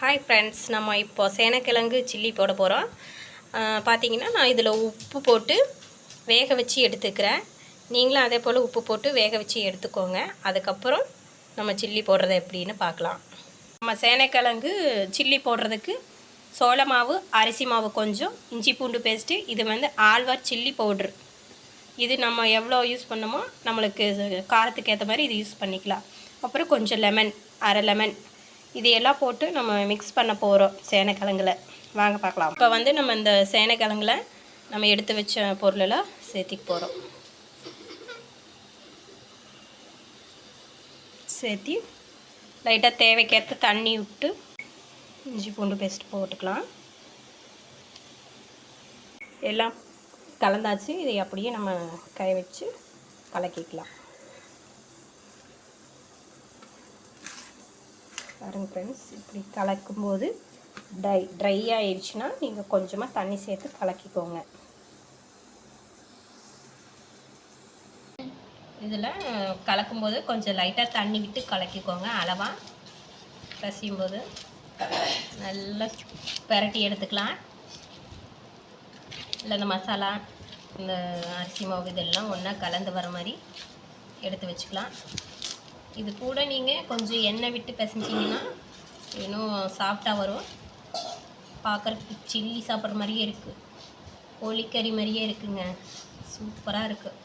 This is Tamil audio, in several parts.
ஹாய் ஃப்ரெண்ட்ஸ் நம்ம இப்போ சேனக்கிழங்கு சில்லி போட போகிறோம் பார்த்தீங்கன்னா நான் இதில் உப்பு போட்டு வேக வச்சு எடுத்துக்கிறேன். நீங்களும் அதே போல் உப்பு போட்டு வேக வச்சு எடுத்துக்கோங்க. அதுக்கப்புறம் நம்ம சில்லி போடுறது எப்படின்னு பார்க்கலாம். நம்ம சேனைக்கிழங்கு சில்லி போடுறதுக்கு சோள மாவு அரிசி மாவு கொஞ்சம் இஞ்சி பூண்டு பேஸ்ட்டு இது வந்து ஆழ்வார் சில்லி பவுட்ரு. இது நம்ம எவ்வளோ யூஸ் பண்ணமோ நம்மளுக்கு காரத்துக்கு ஏற்ற மாதிரி இது யூஸ் பண்ணிக்கலாம். அப்புறம் கொஞ்சம் லெமன் அரை லெமன் இது எல்லாம் போட்டு நம்ம மிக்ஸ் பண்ண போகிறோம் சேனைக்கிழங்குல. வாங்க பார்க்கலாம். இப்போ வந்து நம்ம இந்த சேனைக்கிழங்குல நம்ம எடுத்து வச்ச பொருளெல்லாம் சேர்த்திக்க போகிறோம் சேர்த்தி லைட்டாக தேவைக்கேற்ற தண்ணி விட்டு இஞ்சி பூண்டு பேஸ்ட் போட்டுக்கலாம். எல்லாம் கலந்தாச்சு. இதை அப்படியே நம்ம கை வச்சு கலக்கிக்கலாம். பாருங்க ஃப்ரெண்ட்ஸ் இப்படி கலக்கும்போது ட்ரை ட்ரை ஆயிடுச்சுன்னா நீங்கள் கொஞ்சமாக தண்ணி சேர்த்து கலக்கிக்கோங்க. இதில் கலக்கும்போது கொஞ்சம் லைட்டாக தண்ணி விட்டு கலக்கிக்கோங்க. அளவாக பசியும் போது நல்லா பெரட்டி எடுத்துக்கலாம். இல்லை இந்த மசாலா இந்த அரிசி மாவு இதெல்லாம் ஒன்றா கலந்து வர மாதிரி எடுத்து வச்சுக்கலாம். இது கூட நீங்கள் கொஞ்சம் எண்ணெய் விட்டு பிசைஞ்சிங்கன்னா இன்னும் சாஃப்டாக வரும். பார்க்குறதுக்கு சில்லி சாப்பிட்ற மாதிரியே இருக்குது கோழிக்கறி மாதிரியே இருக்குங்க. சூப்பராக இருக்குது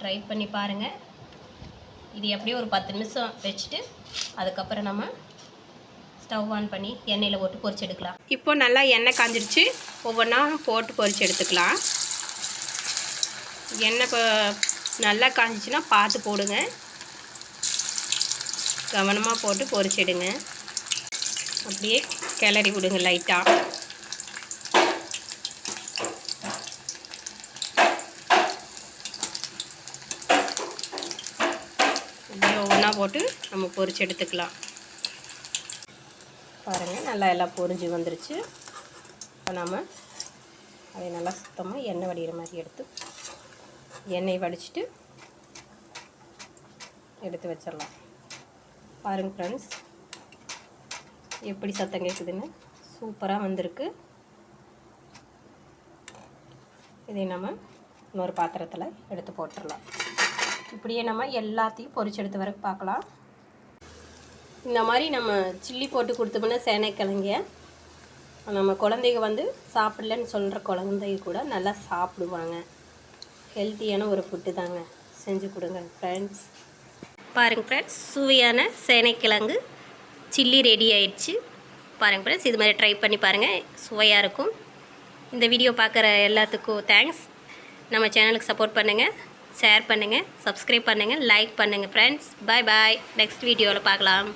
ட்ரை பண்ணி பாருங்கள் இது எப்படியும் ஒரு பத்து நிமிஷம் வச்சுட்டு அதுக்கப்புறம் நம்ம ஸ்டவ் ஆன் பண்ணி எண்ணெயில் போட்டு பொரிச்சு எடுக்கலாம். இப்போ நல்லா எண்ணெய் காஞ்சிருச்சு. ஒவ்வொன்றா போட்டு பொரிச்சு எடுத்துக்கலாம். எண்ணெய் இப்போ நல்லா காஞ்சிச்சுன்னா பார்த்து போடுங்க. கவனமாக போட்டு பொரிச்சிடுங்க. அப்படியே கிளறி விடுங்க லைட்டாக அப்படியே ஒவ்வொன்றா போட்டு நம்ம பொரிச்சு எடுத்துக்கலாம். பாருங்கள் நல்லா எல்லாம் பொரிஞ்சு வந்துருச்சு. இப்போ நம்ம அதை நல்லா சுத்தமாக எண்ணெய் வடிகிற மாதிரி எடுத்து எண்ணெய் வடிச்சிட்டு எடுத்து வச்சிடலாம். பாருங்கள் ஃப்ரெண்ட்ஸ் எப்படி சத்தம் கேட்குதுன்னு சூப்பராக வந்திருக்கு. இதை நம்ம இன்னொரு பாத்திரத்தில் எடுத்து போட்டுடலாம். இப்படியே நம்ம எல்லாத்தையும் பொறிச்சு எடுத்து வர பார்க்கலாம். இந்த மாதிரி நம்ம சில்லி போட்டு கொடுத்தோம்னா சேனைக்கிழங்க. நம்ம குழந்தைங்க வந்து சாப்பிடலன்னு சொல்கிற குழந்தைங்க கூட நல்லா சாப்பிடுவாங்க. ஹெல்த்தியான ஒரு ஃபுட்டு தாங்க. செஞ்சு கொடுங்க ஃப்ரெண்ட்ஸ் பாருங்கள் ஃப்ரெண்ட்ஸ் சுவையான சேனைக்கிழங்கு. சில்லி ரெடி ஆயிடுச்சு. பாருங்கள் ஃப்ரெண்ட்ஸ் இது மாதிரி ட்ரை பண்ணி பாருங்கள் சுவையாக இருக்கும். இந்த வீடியோ பார்க்குற எல்லாத்துக்கும் தேங்க்ஸ் நம்ம சேனலுக்கு சப்போர்ட் பண்ணுங்கள் ஷேர் பண்ணுங்கள் சப்ஸ்கிரைப் பண்ணுங்கள் லைக் பண்ணுங்கள் ஃப்ரெண்ட்ஸ் பாய் பாய் நெக்ஸ்ட் வீடியோவில் பார்க்கலாம்.